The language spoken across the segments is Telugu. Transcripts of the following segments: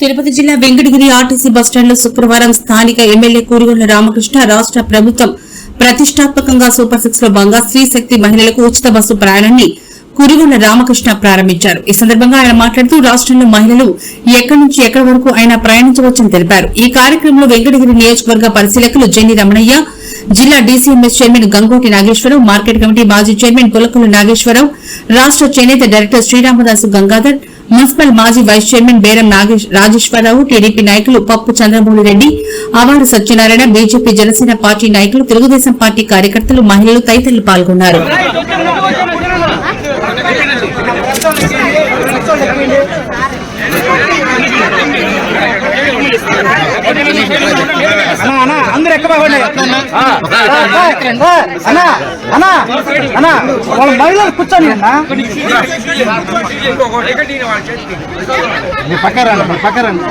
తిరుపతి జిల్లా వెంకటగిరి ఆర్టీసీ బస్టాండ్లో శుక్రవారం స్థానిక ఎమ్మెల్యే కూరుగొండ రామకృష్ణ రాష్ట్ర ప్రభుత్వం ప్రతిష్టాత్మకంగా సూపర్ సిక్స్లో భాగంగా స్త్రీ శక్తి మహిళలకు ఉచిత బస్సు ప్రయాణాన్ని కురిగొండ రామకృష్ణ ప్రారంభించారు. ఈ సందర్భంగా ఆయన మాట్లాడుతూ రాష్ట్రంలో మహిళలు ఎక్కడి నుంచి ఎక్కడి వరకు ఆయన ప్రయాణించవచ్చని తెలిపారు. ఈ కార్యక్రమంలో వెంకటగిరి నియోజకవర్గ పరిశీలకులు జెన్ని రమణయ్య జిల్లా DCMS chairman Gangoti Nageswararao market committee మాజీ చైర్మన్ పులకుల నాగేశ్వరరావు రాష్ట్ర చేనేత డైరెక్టర్ శ్రీరామదాసు గంగాధర్ మున్సిపల్ మాజీ vice chairman Beram Nagesh Rajeswararao TDP నాయకులు పప్పు చంద్రమౌళి రెడ్డి అవారు సత్యనారాయణ బీజేపీ జనసేన పార్టీ నాయకులు తెలుగుదేశం పార్టీ కార్యకర్తలు మహిళలు తదితరులు పాల్గొన్నారు. అన్నా అన్నా అందరు ఎక్క బాగుండే అన్నా అన్నా. అన్నా వాళ్ళ మహిళలు కూర్చొని అన్నా. పక్కరండి పక్కరండి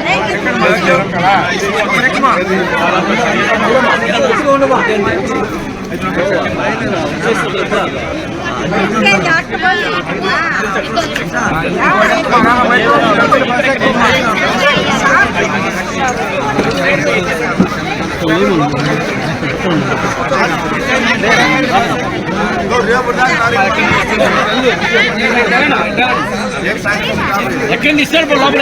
ఎక్కండి ఇస్తారు లోపల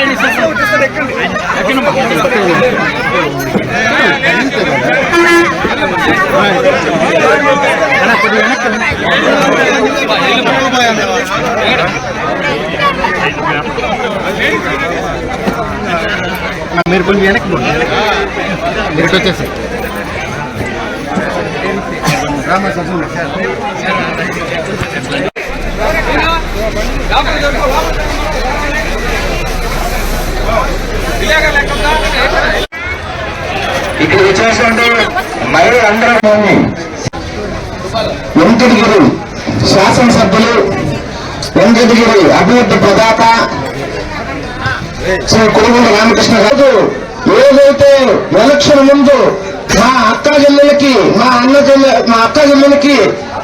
మీరు కొంచెం వెనక్కి మీరు ఇటు వచ్చేసి ఇక్కడ వచ్చేసినట్టు మహిళలందరూ వెంకటగిరి శాసనసభ్యులు వెంకటగిరి అభివృద్ధి ప్రదాత శ్రీ కురుగుండ రామకృష్ణ గారు ఏదైతే ఎలక్షన్ ముందు మా అక్క మా అన్న మా అక్క చెల్లెలకి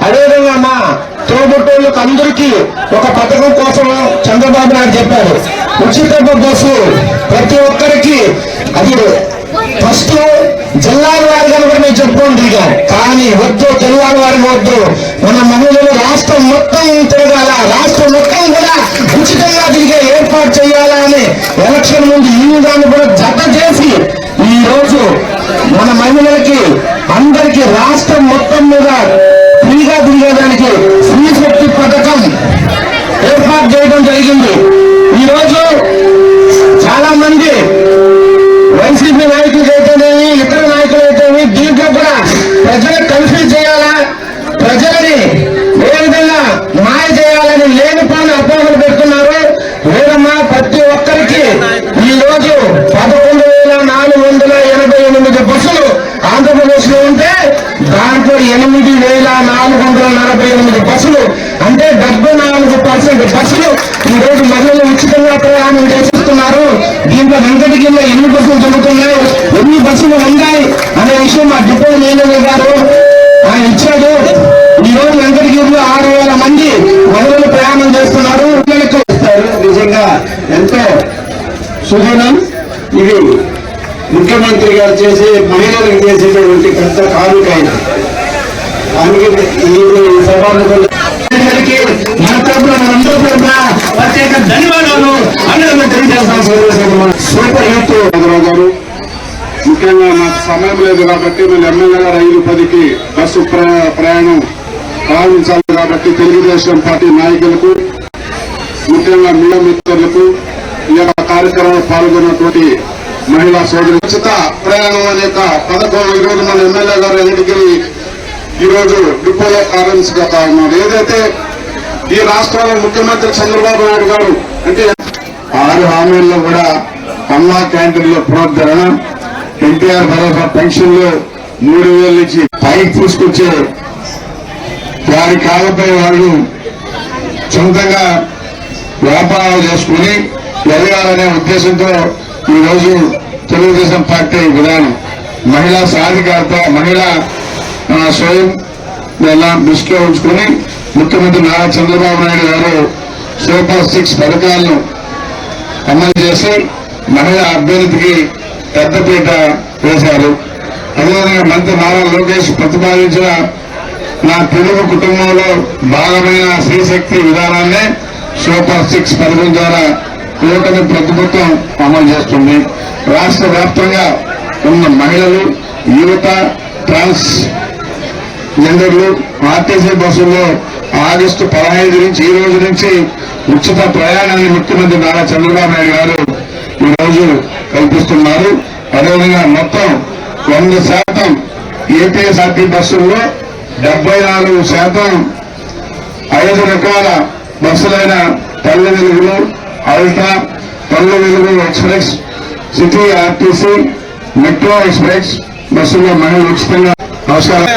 అదేవిధంగా మా తోబుట్టోళ్ళకి అందరికీ ఒక పథకం కోసం చంద్రబాబు నాయుడు చెప్పారు. ఉచిత బస్సు ప్రతి ఒక్కరికి అది ఫస్ట్ జిల్లాల వారిగా కూడా మేము చెప్పుకొని కానీ వద్దు జిల్లాల వారికి వద్దు. మన మహిళలు రాష్ట్రం మొత్తం తిరగాల. రాష్ట్రం మొత్తం కూడా ఉచితంగా తిరిగే ఏర్పాటు చేయాలా అని ఎలక్షన్ ముందు ఈ విధాన్ని కూడా జత చేసి ఈ రోజు మన మహిళలకి అందరికీ రాష్ట్రం మొత్తం మీద ఫ్రీగా తిరిగేదానికి స్త్రీ శక్తి పథకం ఏర్పాటు చేయడం జరిగింది ఈ రోజు చాలా మంది వైసీపీ నాయకులు అయితేనేమి ఇతర నాయకులు అయితేనేమి దీంట్లో కూడా ప్రజలకు కన్ఫ్యూజ్ చేయాలా ప్రజలని ఏ విధంగా మాయ చేయాలని లేనిపోని అపోహలు పెడుతున్నారు లేదమ్మా ప్రతి ఒక్కరికి ఈ రోజు పదకొండు వేల నాలుగు వందల ఎనభై ఎనిమిది బస్సులు ఆంధ్రప్రదేశ్లో ఉంటే దాంట్లో ఎనిమిది వేల నాలుగు వందల నలభై ఎనిమిది బస్సులు అంటే డెబ్బై నాలుగు పర్సెంట్ బస్సులు ఈ రోజు మహిళలు ఉచితంగా ప్రయాణం చేస్తున్నారు. దీంట్లో వెంకటగిరిలో ఎన్ని బస్సులు జరుగుతున్నాయి ఎన్ని బస్సులు ఉన్నాయి అనే విషయం మా డిపో మేనేజర్ గారు ఆయన ఇచ్చాడు. ఈ రోజు వెంకటగిరిలో ఆరు వేల మంది మహిళలు ప్రయాణం చేస్తున్నారు. నిజంగా ఎంతో సుదినం ఇది ముఖ్యమంత్రి గారు చేసే మహిళలకు చేసేటువంటి పెద్ద కానుక ఆయన అందుకే ఈ సభకు ప్రత్యేక ధన్యవాదాలు. అందరూ సూపర్ చంద్రబాబు గారు ముఖ్యంగా మాకు సమయం లేదు కాబట్టి మేము ఎమ్మెల్యే గారు ఐదు పదికి బస్సు ప్రయాణం ప్రారంభించాలి కాబట్టి తెలుగుదేశం పార్టీ నాయకులకు ముఖ్యంగా మీడియా మిత్రులకు ఈ యొక్క కార్యక్రమంలో పాల్గొన్నటువంటి మహిళా సోదరి ఉచిత ప్రయాణం అనే యొక్క పథకం ఈ మన ఎమ్మెల్యే గారు ఎన్నికలు ఈ రోజు డిపోలో ప్రారంభించగతా ఉన్నారు. ఏదైతే ఈ రాష్ట్రంలో ముఖ్యమంత్రి చంద్రబాబు నాయుడు గారు అంటే ఆరు హామీల్లో కూడా అమ్మా క్యాంటీన్లో పునరుద్ధరణ ఎన్టీఆర్ భరోసా పెన్షన్లు మూడు వేల నుంచి పైకి తీసుకొచ్చే వారి కాలపై వాళ్ళు సొంతంగా వ్యాపారాలు చేసుకుని ఎదగాలనే ఉద్దేశంతో ఈ రోజు తెలుగుదేశం పార్టీ విధానం మహిళా సాధికారత మహిళా స్వయం ఎలా దృష్టిలో ఉంచుకుని ముఖ్యమంత్రి నారా చంద్రబాబు నాయుడు గారు సూపర్ సిక్స్ పథకాలను అమలు చేసి మహిళా అభ్యర్థికి పెద్దపీట వేశారు. అదేవిధంగా మంత్రి నారా లోకేష్ ప్రతిపాదించిన నా తెలుగు కుటుంబంలో భాగమైన శ్రీశక్తి విధానాన్ని సూపర్ సిక్స్ పథకం ద్వారా కూటమి ప్రభుత్వం అమలు చేస్తుంది. రాష్ట్ర వ్యాప్తంగా ఉన్న మహిళలు యువత ట్రాన్స్ జెండర్లు ఆర్టీసీ బస్సుల్లో ఆగస్టు పదహైదు నుంచి ఈ రోజు నుంచి ఉచిత ప్రయాణాన్ని ముఖ్యమంత్రి నారా చంద్రబాబు నాయుడు గారు ఈ రోజు కల్పిస్తున్నారు. అదేవిధంగా మొత్తం వంద శాతం ఏపీఎస్ఆర్టీ బస్సుల్లో డెబ్బై నాలుగు శాతం ఐదు రకాల బస్సులైన పల్లె వెలుగులు ultra Palle Velugu express city RTC metro express బస్సులో మహిళలు ఉచితంగా నమస్కారం